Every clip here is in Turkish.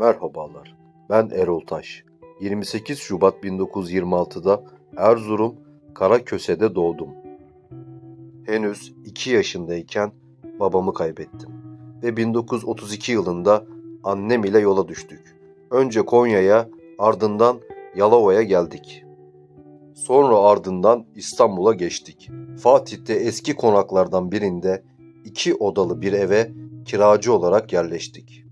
Merhabalar, ben Erol Taş. 28 Şubat 1926'da Erzurum Karaköse'de doğdum. Henüz 2 yaşındayken babamı kaybettim ve 1932 yılında annem ile yola düştük. Önce Konya'ya, ardından Yalova'ya geldik. Sonra ardından İstanbul'a geçtik. Fatih'te eski konaklardan birinde iki odalı bir eve kiracı olarak yerleştik.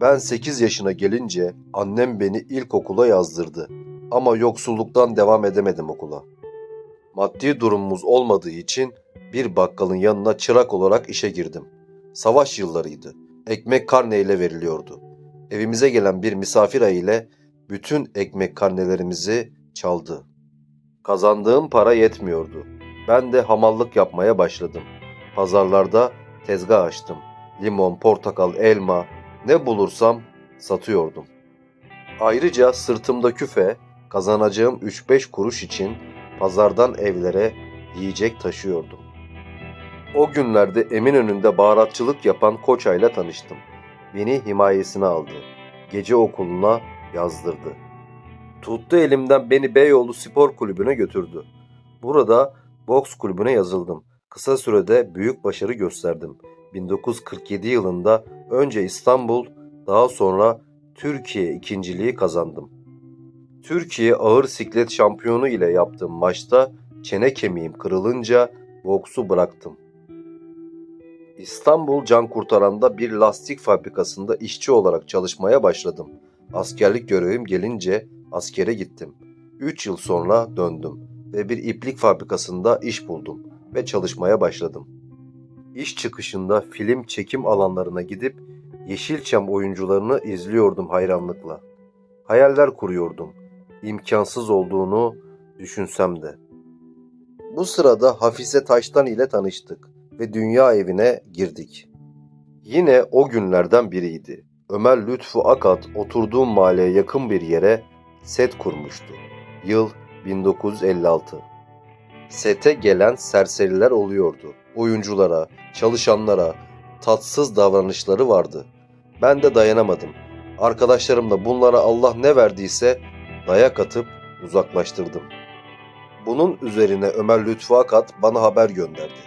Ben 8 yaşına gelince annem beni ilkokula yazdırdı ama yoksulluktan devam edemedim okula. Maddi durumumuz olmadığı için bir bakkalın yanına çırak olarak işe girdim. Savaş yıllarıydı. Ekmek karneyle veriliyordu. Evimize gelen bir misafir ile bütün ekmek karnelerimizi çaldı. Kazandığım para yetmiyordu. Ben de hamallık yapmaya başladım. Pazarlarda tezgah açtım. Limon, portakal, elma ne bulursam satıyordum. Ayrıca sırtımda küfe, kazanacağım 3-5 kuruş için pazardan evlere yiyecek taşıyordum. O günlerde Eminönü'nde baharatçılık yapan Koçay'la tanıştım. Beni himayesine aldı. Gece okuluna yazdırdı. Tuttu elimden beni Beyoğlu Spor Kulübü'ne götürdü. Burada boks kulübüne yazıldım. Kısa sürede büyük başarı gösterdim. 1947 yılında önce İstanbul, daha sonra Türkiye ikinciliği kazandım. Türkiye ağır siklet şampiyonu ile yaptığım maçta çene kemiğim kırılınca boksu bıraktım. İstanbul Can Kurtaran'da bir lastik fabrikasında işçi olarak çalışmaya başladım. Askerlik görevim gelince askere gittim. 3 yıl sonra döndüm ve bir iplik fabrikasında iş buldum ve çalışmaya başladım. İş çıkışında film çekim alanlarına gidip Yeşilçam oyuncularını izliyordum hayranlıkla. Hayaller kuruyordum. İmkansız olduğunu düşünsem de. Bu sırada Hafize Taştan ile tanıştık ve dünya evine girdik. Yine o günlerden biriydi. Ömer Lütfu Akat oturduğum mahalleye yakın bir yere set kurmuştu. Yıl 1956. Sete gelen serseriler oluyordu. Oyunculara, çalışanlara tatsız davranışları vardı. Ben de dayanamadım. Arkadaşlarımla bunlara Allah ne verdiyse dayak atıp uzaklaştırdım. Bunun üzerine Ömer Lütfu Akat bana haber gönderdi.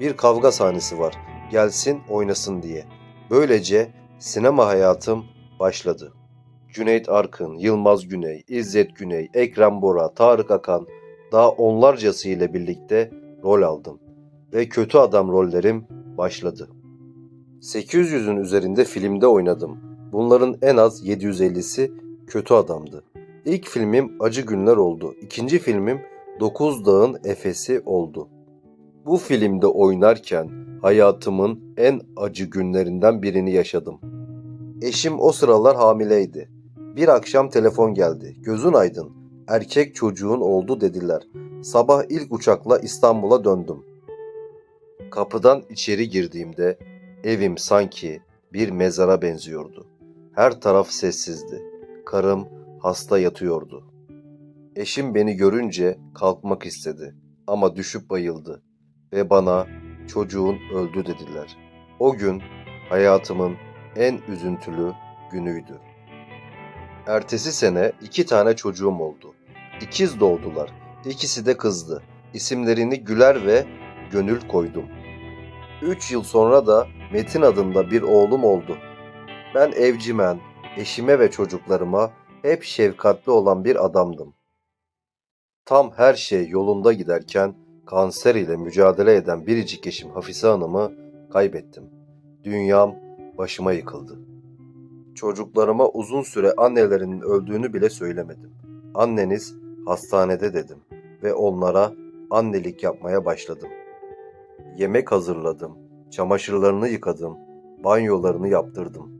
Bir kavga sahnesi var. Gelsin oynasın diye. Böylece sinema hayatım başladı. Cüneyt Arkın, Yılmaz Güney, İzzet Güney, Ekrem Bora, Tarık Akan daha onlarcası ile birlikte rol aldım ve kötü adam rollerim başladı. 800'ün üzerinde filmde oynadım. Bunların en az 750'si kötü adamdı. İlk filmim Acı Günler oldu. İkinci filmim Dokuz Dağın Efesi oldu. Bu filmde oynarken hayatımın en acı günlerinden birini yaşadım. Eşim o sıralar hamileydi. Bir akşam telefon geldi. Gözün aydın. Erkek çocuğun oldu dediler. Sabah ilk uçakla İstanbul'a döndüm. Kapıdan içeri girdiğimde evim sanki bir mezara benziyordu. Her taraf sessizdi. Karım hasta yatıyordu. Eşim beni görünce kalkmak istedi ama düşüp bayıldı ve bana çocuğun öldü dediler. O gün hayatımın en üzüntülü günüydü. Ertesi sene iki tane çocuğum oldu. İkiz doğdular. İkisi de kızdı. İsimlerini Güler ve Gönül koydum. Üç yıl sonra da Metin adında bir oğlum oldu. Ben evcimen, eşime ve çocuklarıma hep şefkatli olan bir adamdım. Tam her şey yolunda giderken kanser ile mücadele eden biricik eşim Hafize Hanım'ı kaybettim. Dünyam başıma yıkıldı. Çocuklarıma uzun süre annelerinin öldüğünü bile söylemedim. Anneniz hastanede dedim ve onlara annelik yapmaya başladım. Yemek hazırladım, çamaşırlarını yıkadım, banyolarını yaptırdım.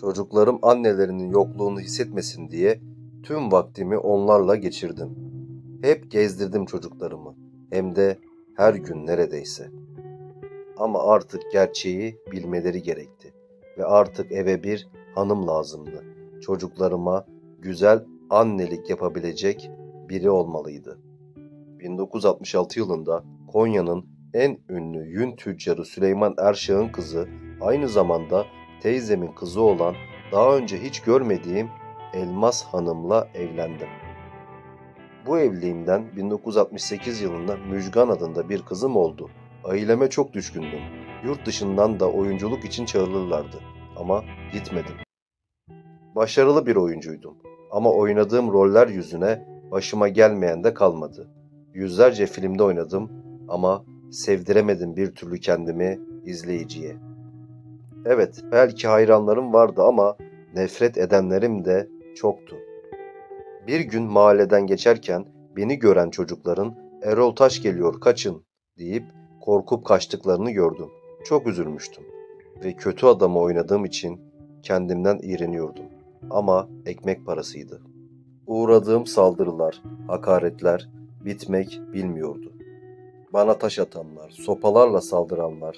Çocuklarım annelerinin yokluğunu hissetmesin diye tüm vaktimi onlarla geçirdim. Hep gezdirdim çocuklarımı, hem de her gün neredeyse. Ama artık gerçeği bilmeleri gerekti ve artık eve bir hanım lazımdı. Çocuklarıma güzel annelik yapabilecek biri olmalıydı. 1966 yılında Konya'nın en ünlü yün tüccarı Süleyman Erşağ'ın kızı, aynı zamanda teyzemin kızı olan daha önce hiç görmediğim Elmas Hanım'la evlendim. Bu evliliğimden 1968 yılında Müjgan adında bir kızım oldu. Aileme çok düşkündüm. Yurt dışından da oyunculuk için çağırırlardı ama gitmedim. Başarılı bir oyuncuydum ama oynadığım roller yüzüne başıma gelmeyen de kalmadı. Yüzlerce filmde oynadım ama sevdiremedim bir türlü kendimi izleyiciye. Evet, belki hayranlarım vardı ama nefret edenlerim de çoktu. Bir gün mahalleden geçerken beni gören çocukların Erol Taş geliyor kaçın deyip korkup kaçtıklarını gördüm. Çok üzülmüştüm ve kötü adamı oynadığım için kendimden iğreniyordum. Ama ekmek parasıydı. Uğradığım saldırılar, hakaretler bitmek bilmiyordu. Bana taş atanlar, sopalarla saldıranlar,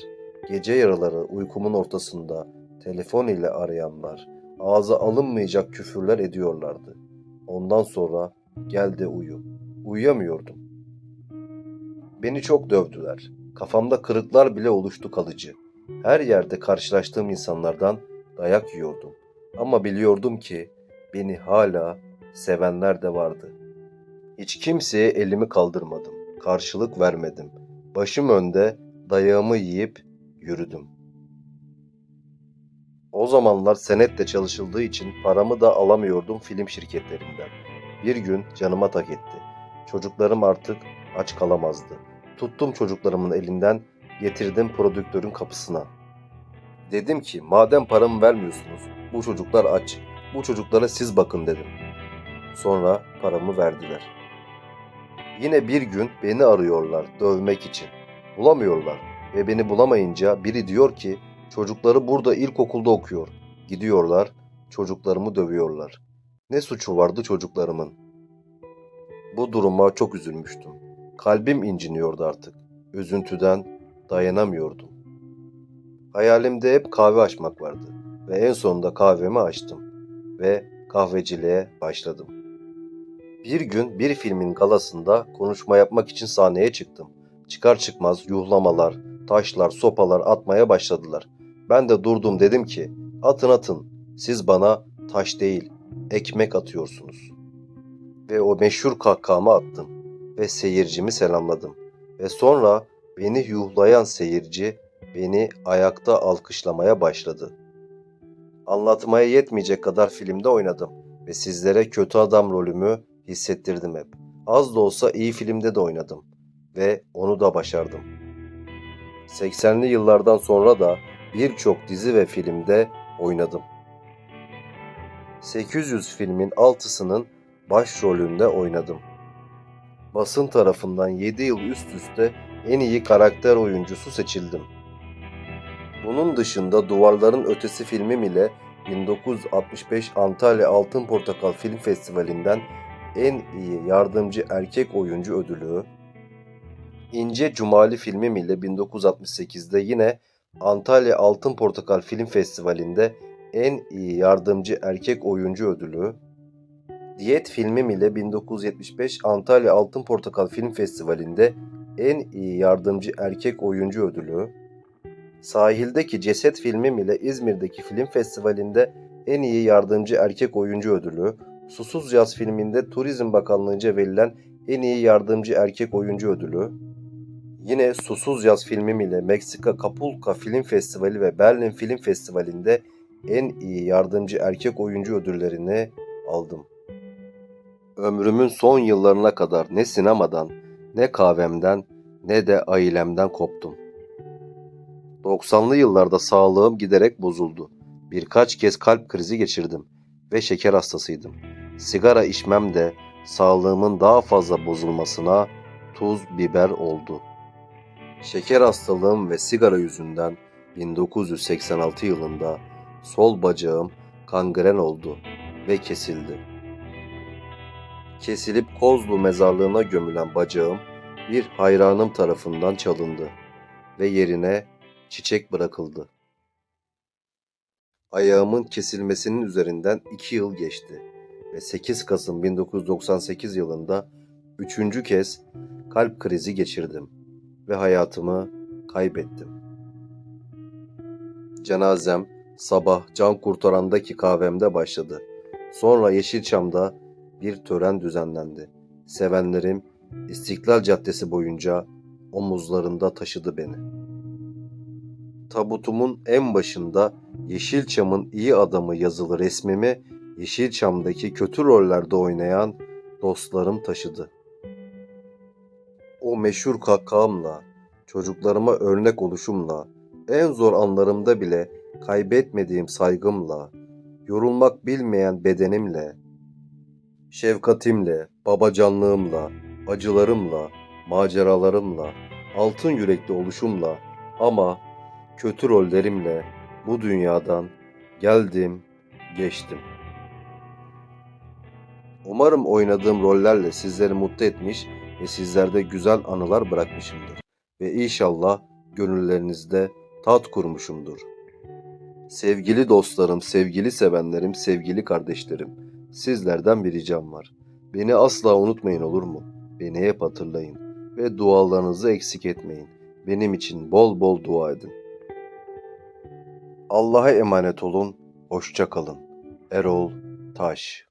gece yarıları uykumun ortasında telefon ile arayanlar, ağza alınmayacak küfürler ediyorlardı. Ondan sonra gel de uyu. Uyuyamıyordum. Beni çok dövdüler. Kafamda kırıklar bile oluştu kalıcı. Her yerde karşılaştığım insanlardan dayak yiyordum. Ama biliyordum ki beni hala sevenler de vardı. Hiç kimseye elimi kaldırmadım. Karşılık vermedim. Başım önde dayağımı yiyip yürüdüm. O zamanlar senetle çalışıldığı için paramı da alamıyordum film şirketlerinden. Bir gün canıma tak etti. Çocuklarım artık aç kalamazdı. Tuttum çocuklarımın elinden getirdim prodüktörün kapısına. Dedim ki madem paramı vermiyorsunuz bu çocuklar aç. Bu çocuklara siz bakın dedim. Sonra paramı verdiler. Yine bir gün beni arıyorlar dövmek için. Bulamıyorlar ve beni bulamayınca biri diyor ki çocukları burada ilkokulda okuyor. Gidiyorlar çocuklarımı dövüyorlar. Ne suçu vardı çocuklarımın? Bu duruma çok üzülmüştüm. Kalbim inciniyordu artık. Üzüntüden dayanamıyordum. Hayalimde hep kahve açmak vardı ve en sonunda kahvemi açtım ve kahveciliğe başladım. Bir gün bir filmin galasında konuşma yapmak için sahneye çıktım. Çıkar çıkmaz yuhlamalar, taşlar, sopalar atmaya başladılar. Ben de durdum dedim ki atın atın siz bana taş değil ekmek atıyorsunuz. Ve o meşhur kahkahamı attım ve seyircimi selamladım. Ve sonra beni yuhlayan seyirci beni ayakta alkışlamaya başladı. Anlatmaya yetmeyecek kadar filmde oynadım ve sizlere kötü adam rolümü hissettirdim hep. Az da olsa iyi filmde de oynadım ve onu da başardım. 80'li yıllardan sonra da birçok dizi ve filmde oynadım. 800 filmin 6'sının başrolünde oynadım. Basın tarafından 7 yıl üst üste en iyi karakter oyuncusu seçildim. Bunun dışında Duvarların Ötesi filmim ile 1965 Antalya Altın Portakal Film Festivali'nden en iyi yardımcı erkek oyuncu ödülü, İnce Cumali filmim ile 1968'de yine Antalya Altın Portakal Film Festivali'nde en iyi yardımcı erkek oyuncu ödülü, Diyet filmim ile 1975 Antalya Altın Portakal Film Festivali'nde en iyi yardımcı erkek oyuncu ödülü, Sahildeki Ceset filmim ile İzmir'deki film festivalinde en iyi yardımcı erkek oyuncu ödülü, Susuz Yaz filminde Turizm Bakanlığı'nca verilen en iyi yardımcı erkek oyuncu ödülü, yine Susuz Yaz filmim ile Meksika Kapulka Film Festivali ve Berlin Film Festivali'nde en iyi yardımcı erkek oyuncu ödüllerini aldım. Ömrümün son yıllarına kadar ne sinemadan, ne kahvemden, ne de ailemden koptum. 90'lı yıllarda sağlığım giderek bozuldu. Birkaç kez kalp krizi geçirdim ve şeker hastasıydım. Sigara içmem de sağlığımın daha fazla bozulmasına tuz biber oldu. Şeker hastalığım ve sigara yüzünden 1986 yılında sol bacağım kangren oldu ve kesildi. Kesilip Kozlu mezarlığına gömülen bacağım bir hayranım tarafından çalındı ve yerine çiçek bırakıldı. Ayağımın kesilmesinin üzerinden 2 yıl geçti ve 8 Kasım 1998 yılında üçüncü kez kalp krizi geçirdim ve hayatımı kaybettim. Cenazem Sabah can kurtarandaki kahvemde başladı. Sonra Yeşilçam'da bir tören düzenlendi. Sevenlerim İstiklal Caddesi boyunca omuzlarında taşıdı beni. Tabutumun en başında Yeşilçam'ın iyi adamı yazılı resmimi Yeşilçam'daki kötü rollerde oynayan dostlarım taşıdı. O meşhur kahkahamla, çocuklarıma örnek oluşumla, en zor anlarımda bile kaybetmediğim saygımla, yorulmak bilmeyen bedenimle, şefkatimle, babacanlığımla, acılarımla, maceralarımla, altın yürekli oluşumla ama kötü rollerimle bu dünyadan geldim, geçtim. Umarım oynadığım rollerle sizleri mutlu etmiş ve sizlerde güzel anılar bırakmışımdır. Ve inşallah gönüllerinizde tat kurmuşumdur. Sevgili dostlarım, sevgili sevenlerim, sevgili kardeşlerim, sizlerden bir ricam var. Beni asla unutmayın olur mu? Beni hep hatırlayın ve dualarınızı eksik etmeyin. Benim için bol bol dua edin. Allah'a emanet olun, hoşça kalın. Erol Taş